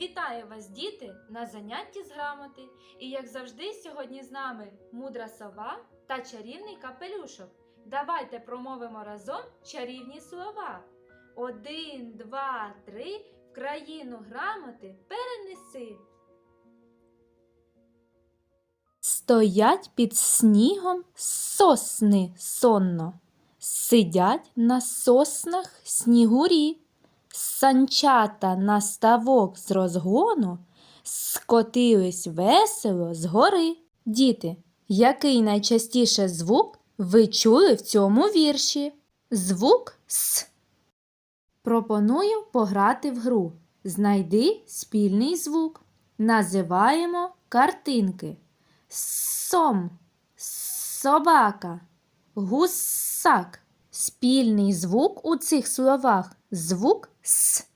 Вітаю вас, діти, на занятті з грамоти. І як завжди, сьогодні з нами мудра сова та чарівний капелюшок. Давайте промовимо разом чарівні слова. Один, два, три. В країну грамоти перенеси. Стоять під снігом сосни сонно. Сидять на соснах снігурі. Санчата на ставок з розгону скотились весело з гори. Діти, який найчастіше звук ви чули в цьому вірші? Звук С. Пропоную пограти в гру. Знайди спільний звук. Називаємо картинки. Сом, собака, гусак. Спільний звук у цих словах звук С.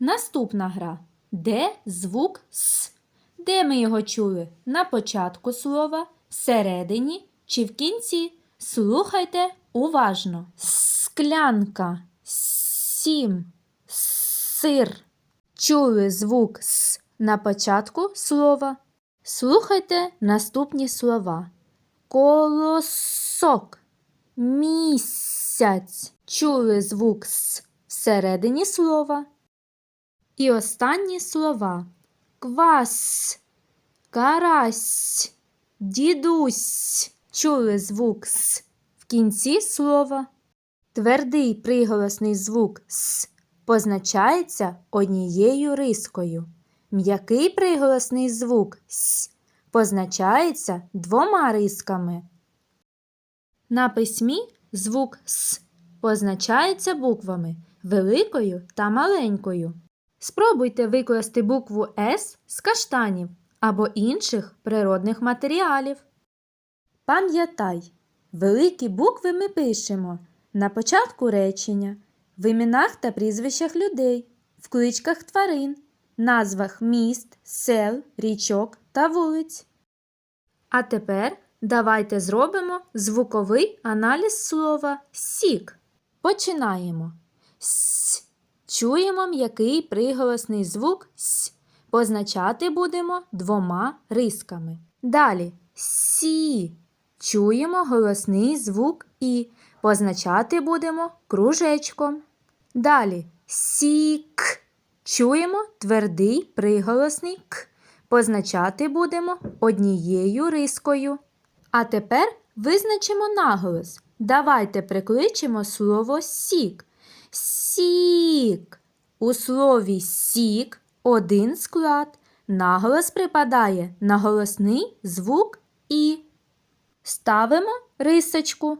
Наступна гра. Де звук С? Де ми його чули? На початку слова, всередині чи в кінці? Слухайте уважно. Склянка, сім, сир. Чули звук С на початку слова. Слухайте наступні слова. Колосок, місяць. Чули звук С всередині слова. І останні слова. Квас, карась, дідусь. Чули звук С в кінці слова. Твердий приголосний звук С позначається однією рискою. М'який приголосний звук С позначається двома рисками. На письмі звук С позначається буквами великою та маленькою. Спробуйте викласти букву С з каштанів або інших природних матеріалів. Пам'ятай, великі букви ми пишемо на початку речення, в іменах та прізвищах людей, в кличках тварин, назвах міст, сел, річок та вулиць. А тепер давайте зробимо звуковий аналіз слова сік. Починаємо. С. Чуємо м'який приголосний звук С. Позначати будемо двома рисками. Далі Сі. Чуємо голосний звук І. Позначати будемо кружечком. Далі Сік. Чуємо твердий приголосний К. Позначати будемо однією рискою. А тепер визначимо наголос. Давайте прикличемо слово сік. Сік. У слові сік один склад. Наголос припадає на голосний звук І. Ставимо рисочку.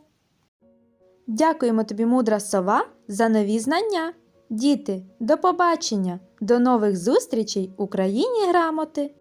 Дякуємо тобі, мудра сова, за нові знання. Діти, до побачення! До нових зустрічей у країні грамоти!